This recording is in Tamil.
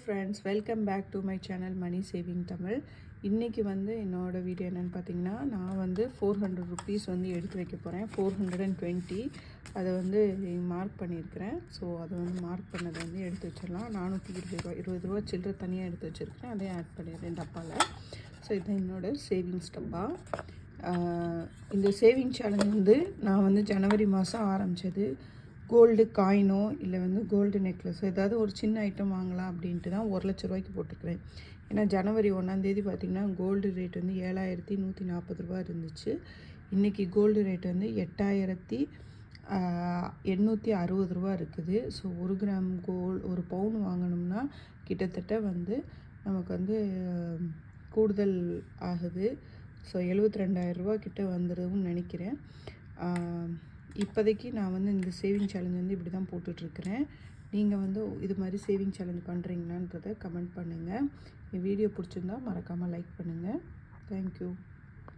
Friends welcome back to my channel Mani saving Tamil இன்றைக்கி வந்து என்னோடய வீடியோ என்னென்னு பார்த்தீங்கன்னா நான் வந்து ஃபோர் ஹண்ட்ரட் ருபீஸ் வந்து எடுத்து வைக்க போகிறேன் ஃபோர் ஹண்ட்ரட் அண்ட் டுவெண்ட்டி அதை வந்து மார்க் பண்ணியிருக்கிறேன். ஸோ அதை வந்து மார்க் பண்ணதை வந்து எடுத்து வச்சிடலாம். நானூற்றி இருபது ரூபா இருபது ரூபா சில்லற தனியாக எடுத்து வச்சுருக்கேன் அதையும் ஆட் பண்ணிடுறேன் டப்பாவில் ஸோ இதுதான் என்னோடய சேவிங்ஸ் டப்பா. இந்த சேவிங் சேலஞ்ச் வந்து நான் வந்து ஜனவரி மாதம் ஆரம்பித்தது கோல்டு காயினோ இல்லை வந்து கோல்டு நெக்லஸோ ஏதாவது ஒரு சின்ன ஐட்டம் வாங்கலாம் அப்படின்ட்டு தான் ஒரு லட்ச ரூபாய்க்கு போட்டிருக்கிறேன். ஏன்னா ஜனவரி ஒன்றாந்தேதி பார்த்திங்கன்னா கோல்டு ரேட் வந்து ஏழாயிரத்தி நூற்றி நாற்பது ரூபா இருந்துச்சு. இன்றைக்கி கோல்டு ரேட் வந்து எட்டாயிரத்தி எண்ணூற்றி அறுபது ரூபா இருக்குது. ஸோ ஒரு கிராம் கோல் ஒரு பவுன் வாங்கணும்னா கிட்டத்தட்ட வந்து நமக்கு வந்து கூடுதல் ஆகுது. ஸோ எழுபத்தி ரெண்டாயிரரூபா கிட்ட வந்துடும்னு நினைக்கிறேன். இப்போதைக்கு நான் வந்து இந்த சேவிங் சேலஞ்ச் வந்து இப்படி தான் போட்டுட்ருக்கிறேன். நீங்கள் வந்து இது மாதிரி சேவிங் சேலஞ்ச் பண்ணுறீங்களான்றதை கமெண்ட் பண்ணுங்கள் வீடியோ பிடிச்சிருந்தா மறக்காமல் லைக் பண்ணுங்கள் தேங்க்யூ